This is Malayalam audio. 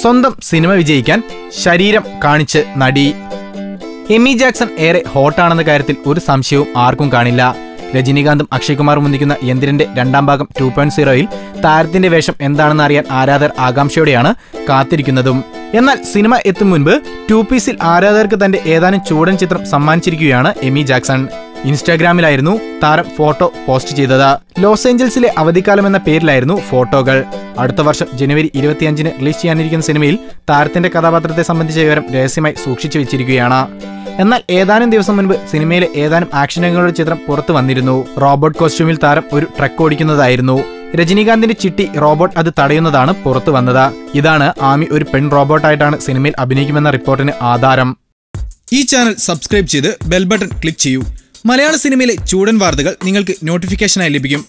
സ്വന്തം സിനിമ വിജയിക്കാൻ ശരീരം കാണിച്ച് നടി എമി ജാക്സൺ ഏറെ ഹോട്ടാണെന്ന കാര്യത്തിൽ ഒരു സംശയവും ആർക്കും കാണില്ല. രജനീകാന്തും അക്ഷയ് കുമാറും ഒന്നിക്കുന്ന യന്ത്രിന്റെ രണ്ടാം ഭാഗം ടു പോയിന്റ് സീറോയിൽ താരത്തിന്റെ വേഷം എന്താണെന്ന് അറിയാൻ ആരാധകർ ആകാംക്ഷയോടെയാണ് കാത്തിരിക്കുന്നതും. എന്നാൽ സിനിമ എത്തും മുൻപ് ടു പീസിൽ ആരാധകർക്ക് തന്റെ ഏതാനും ചൂടൻ ചിത്രം സമ്മാനിച്ചിരിക്കുകയാണ് എമി ജാക്സൺ. ഇൻസ്റ്റാഗ്രാമിലായിരുന്നു താരം ഫോട്ടോ പോസ്റ്റ് ചെയ്തത്. ലോസ് ഏഞ്ചൽസിലെ അവധിക്കാലം എന്ന പേരിലായിരുന്നു ഫോട്ടോകൾ. അടുത്ത വർഷം ജനുവരി ഇരുപത്തിയഞ്ചിന് റിലീസ് ചെയ്യാനിരിക്കുന്ന സിനിമയിൽ താരത്തിന്റെ കഥാപാത്രത്തെ സംബന്ധിച്ച വിവരം രഹസ്യമായി സൂക്ഷിച്ചു വെച്ചിരിക്കുകയാണ്. എന്നാൽ ഏതാനും ദിവസം മുൻപ് സിനിമയിലെ ഏതാനും ആക്ഷൻ രംഗങ്ങളുടെ ചിത്രം പുറത്തു വന്നിരുന്നു. റോബോട്ട് കോസ്റ്റ്യൂമിൽ താരം ഒരു ട്രക്ക് ഓടിക്കുന്നതായിരുന്നു. രജനീകാന്തിന്റെ ചിട്ടി റോബോട്ട് അത് തടയുന്നതാണ് പുറത്തു വന്നത്. ഇതാണ് ആമി ഒരു പെൺ റോബോട്ടായിട്ടാണ് സിനിമയിൽ അഭിനയിക്കുമെന്ന റിപ്പോർട്ടിന് ആധാരം. ഈ ചാനൽ സബ്സ്ക്രൈബ് ചെയ്ത് ബെൽ ബട്ടൺ ക്ലിക്ക് ചെയ്യൂ. മലയാള സിനിമയിലെ ചൂടൻ വാർത്തകൾ നിങ്ങൾക്ക് നോട്ടിഫിക്കേഷനായി ലഭിക്കും.